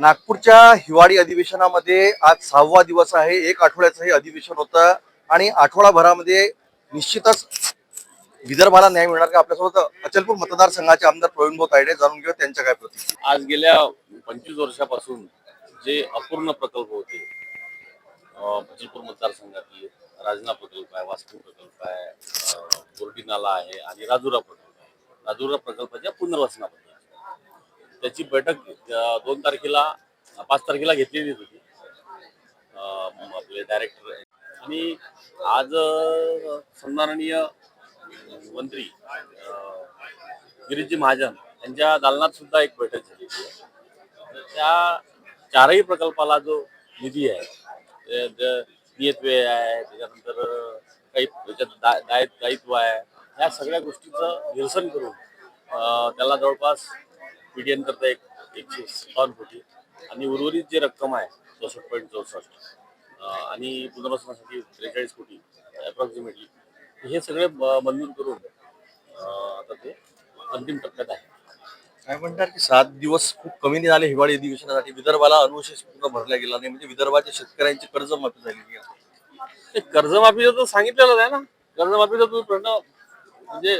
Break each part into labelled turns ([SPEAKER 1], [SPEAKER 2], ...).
[SPEAKER 1] नागपूरच्या हिवाळी अधिवेशनामध्ये आज सहावा दिवस आहे. एक आठवड्याचं हे अधिवेशन होतं आणि आठवडाभरामध्ये निश्चितच विदर्भाला न्याय मिळणार का? आपल्यासोबत अचलपूर मतदारसंघाचे आमदार प्रवीण भाऊ तायडे जाणून घेऊ त्यांच्या काय प्रति
[SPEAKER 2] आज गेल्या पंचवीस वर्षापासून जे अपूर्ण प्रकल्प होते अचलपूर मतदारसंघातले राजना प्रकल्प आहे वास्तू प्रकल्प आहे बोर्डीनाला बोर्डी नाला आहे आणि राजुरा प्रकल्प आहे. राजुरा प्रकल्पाच्या पुनर्वसनाबद्दल. त्याची बैठक दोन तारखेला पाच तारखेला घेतलेली होती. आपले डायरेक्टर आणि आज सन्माननीय मंत्री गिरीजी महाजन यांच्या दालनात सुद्धा एक बैठक झाली तर त्या चारही प्रकल्पाला जो निधी आहे नियतव्यय आहे त्याच्यानंतर काही त्याच्यात दाय दायित्व आहे या सगळ्या गोष्टीचं निरसन करून त्याला जवळपास पी डी एन करता एक एकशे सत्तावन्न कोटी आणि उर्वरित जे रक्कम आहे चौसष्ट पॉईंट चौसष्ट आणि पुनर्वसनासाठी त्रेचाळीस कोटी अप्रॉक्सिमेटली हे सगळे मंजूर करून आता ते अंतिम टप्प्यात आहे.
[SPEAKER 1] काय म्हणतात की सात दिवस खूप कमी झाले हिवाळी अधिवेशनासाठी? विदर्भाला अनुशेष पूर्ण भरला गेला नाही म्हणजे विदर्भाच्या शेतकऱ्यांची कर्जमाफी झालेली आहे.
[SPEAKER 2] कर्जमाफीचं तर सांगितलेलं आहे ना. कर्जमाफीचा तुम्ही प्रश्न म्हणजे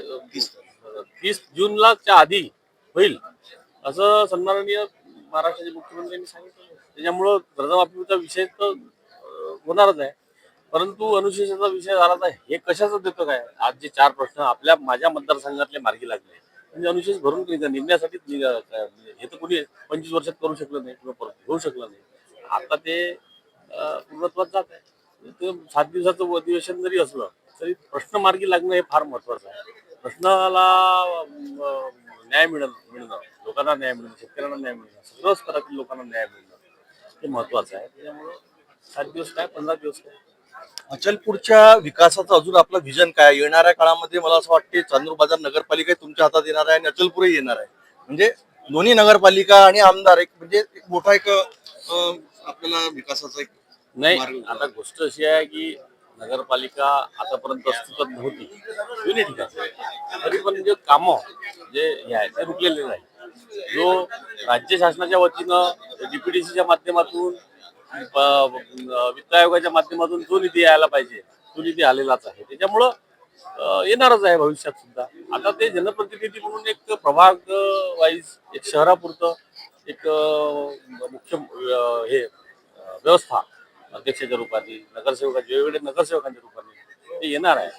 [SPEAKER 2] तीस जूनला च्या आधी होईल असं सन्माननीय महाराष्ट्राचे मुख्यमंत्र्यांनी सांगितलं. त्याच्यामुळं कर्जमाफीचा विषय तर होणारच आहे. परंतु अनुशेषाचा विषय झाला तर हे कशाचं देतो काय? आज जे चार प्रश्न आपल्या माझ्या मतदारसंघातले मार्गी लागले. म्हणजे अनुशेष भरून निघण्यासाठीच म्हणजे हे तर कोणी पंचवीस वर्षात करू शकलं नाही किंवा परत घेऊ शकलं नाही. आता ते पूर्णत्वात जात आहे. ते सात दिवसाचं अधिवेशन जरी असलं तरी प्रश्न मार्गी लागणं हे फार महत्वाचं आहे. प्रश्नाला न्याय मिळणं मिळणं. लोकांना न्याय मिळणं शेतकऱ्यांना न्याय मिळणं सगळं स्तरातील लोकांना न्याय मिळणं हे महत्वाचं आहे. त्याच्यामुळं सात दिवस काय पंधरा दिवस काय?
[SPEAKER 1] अचलपूरच्या विकासाचं अजून आपलं विजन काय? येणाऱ्या काळामध्ये मला असं वाटते चांदूर बाजार नगरपालिका तुमच्या हातात येणार आहे आणि अचलपूरही येणार आहे. म्हणजे दोन्ही नगरपालिका आणि आमदार एक म्हणजे एक मोठा एक अं, आपल्याला विकासाचा एक
[SPEAKER 2] नाही
[SPEAKER 1] मार्ग
[SPEAKER 2] आता गोष्ट अशी आहे की नगरपालिका आतापर्यंत अस्तित्वात नव्हती. ठिकाण. तरी पण जे कामं जे हे आहे ते रुकलेले नाही. जो राज्य शासनाच्या वतीनं डीपीडीसीच्या माध्यमातून वित्त आयोगाच्या माध्यमातून जो निधी यायला पाहिजे तो निधी आलेलाच आहे. त्याच्यामुळं येणारच आहे भविष्यात सुद्धा. आता ते जनप्रतिनिधी म्हणून एक प्रभाग वाईज एक शहरापुरतं एक मुख्य हे व्यवस्था अध्यक्षाच्या रूपाने नगरसेवकाच्या वेगवेगळ्या नगरसेवकांच्या रूपाने ते येणार आहे.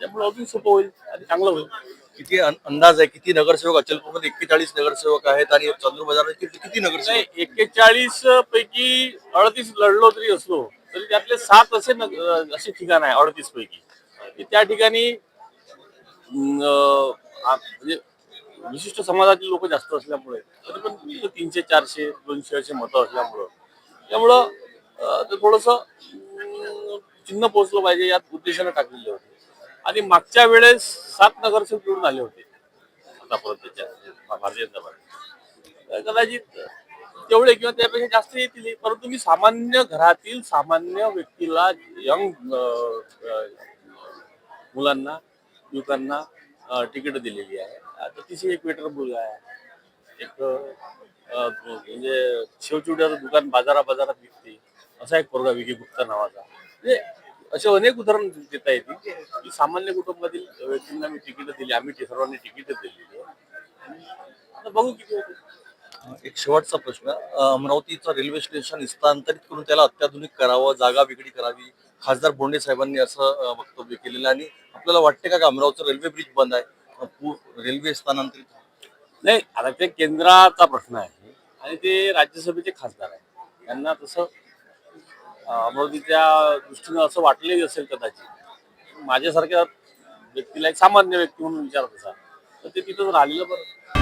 [SPEAKER 2] त्यामुळे अजून सोपं होईल आणि चांगलं होईल.
[SPEAKER 1] किती अंदाज आहे? किती नगरसेवक अचलपूरमध्ये एक्केचाळीस नगरसेवक आहेत आणि चंद्र बाजार किती किती नगरसेवक
[SPEAKER 2] एक्केचाळीस पैकी अडतीस लढलो तरी असलो तरी त्यातले सात असे असे ठिकाण आहे अडतीस पैकी. त्या ठिकाणी म्हणजे विशिष्ट समाजातील लोक जास्त असल्यामुळे तरी पण तीनशे चारशे दोनशे असे मतं असल्यामुळं. त्यामुळं थोडस चिन्ह पोहोचलं पाहिजे यात उद्देशाने टाकलेले होते. आणि मागच्या वेळेस सात नगरसेवक निवडून आले होते. आतापर्यंतच्या भारतीय जनता पार्टी. कदाचित तेवढे किंवा त्यापेक्षा जास्त येतील परंतु मी सामान्य घरातील सामान्य व्यक्तीला यंग मुलांना युवकांना तिकीट दिलेली आहे. आता तिथे एक वेटर मुलगा आहे. एक म्हणजे शेवचिवड्याचं दुकान बाजारा बाजारात विकते. असा एक पोरगा विकी गुप्ता नावाचा. म्हणजे असे अनेक उदाहरण देता येतील. की सामान्य कुटुंबातील व्यक्तींना मी तिकीट दिली आम्ही सर्वांनी तिकीट दिलेली आहे आता बघू किती होते
[SPEAKER 1] एक शेवटचा प्रश्न अमरावतीचं रेल्वे स्टेशन स्थानांतरित करून त्याला अत्याधुनिक करावं जागा वेगळी करावी खासदार बोंडे साहेबांनी असं वक्तव्य केलेलं आणि आपल्याला वाटते का की अमरावतीचं रेल्वे ब्रिज बंद आहे? रेल्वे स्थानांतरित
[SPEAKER 2] नाही आता ते केंद्राचा प्रश्न आहे आणि ते राज्यसभेचे खासदार आहे त्यांना तसं अमरावतीच्या दृष्टीनं असं वाटलंही असेल कदाचित. माझ्यासारख्या व्यक्तीला एक सामान्य व्यक्ती म्हणून विचारत असा तर ते तिथं राहिलेलं बरं.